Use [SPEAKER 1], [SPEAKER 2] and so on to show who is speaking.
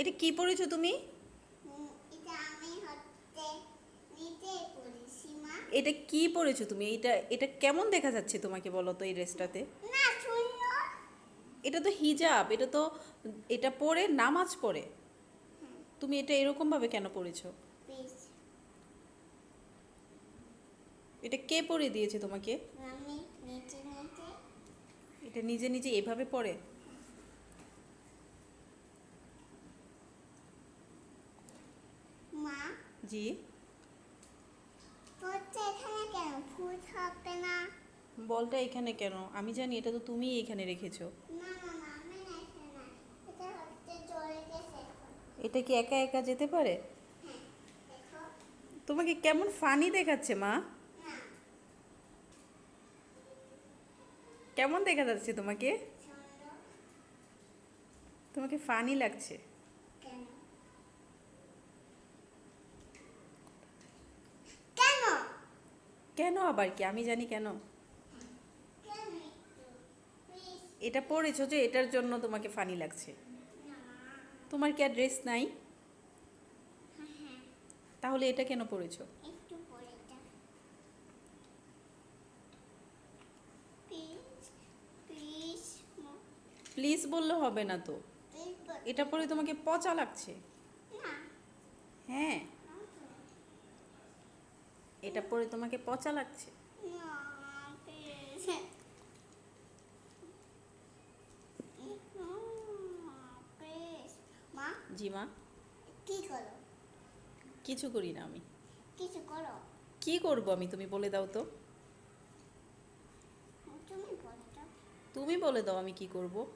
[SPEAKER 1] এটা কি পরেছো তুমি?
[SPEAKER 2] এটা পড়েছি
[SPEAKER 1] কি পরেছো তুমি? এটা এটা কেমন দেখা যাচ্ছে তোমাকে বলো তো এই ড্রেসটাতে? এটা তো হিজাব এটা তো এটা পরে নামাজ পড়ে তুমি এটা এরকম ভাবে কেন
[SPEAKER 2] পড়েছো?
[SPEAKER 1] এটা কে পরে দিয়েছে তোমাকে? এটা নিজে নিজে এভাবে পড়ে
[SPEAKER 2] মা
[SPEAKER 1] জি। বলটা এখানে কেন? আমি জানি এটা তো তুমিই এখানে রেখেছো।
[SPEAKER 2] এটা
[SPEAKER 1] কি একা একা যেতে পারে?
[SPEAKER 2] হ্যাঁ
[SPEAKER 1] তোমাকে কেমন ফানি দেখাচ্ছে মা? কেমন দেখা যাচ্ছে তোমাকে? তোমাকে ফানি লাগছে
[SPEAKER 2] কেন কেন
[SPEAKER 1] কেন আবার কি? আমি জানি কেন। এটা পরেছো যে এটার জন্য তোমাকে ফানি লাগছে। তোমার কি আর ড্রেস নাই? তাহলে এটা কেন পরেছো
[SPEAKER 2] যা প্লিজ
[SPEAKER 1] বললে হবে না তো। এটা পরে তোমাকে পচা লাগছে। হ্যাঁ। এটা পরে তোমাকে পচা লাগছে? জি মা।
[SPEAKER 2] কি করো
[SPEAKER 1] কিছু করি না আমি।
[SPEAKER 2] কিছু করো
[SPEAKER 1] কি করব আমি তুমি বলে দাও তো। তুমি বলে দাও আমি কি করব।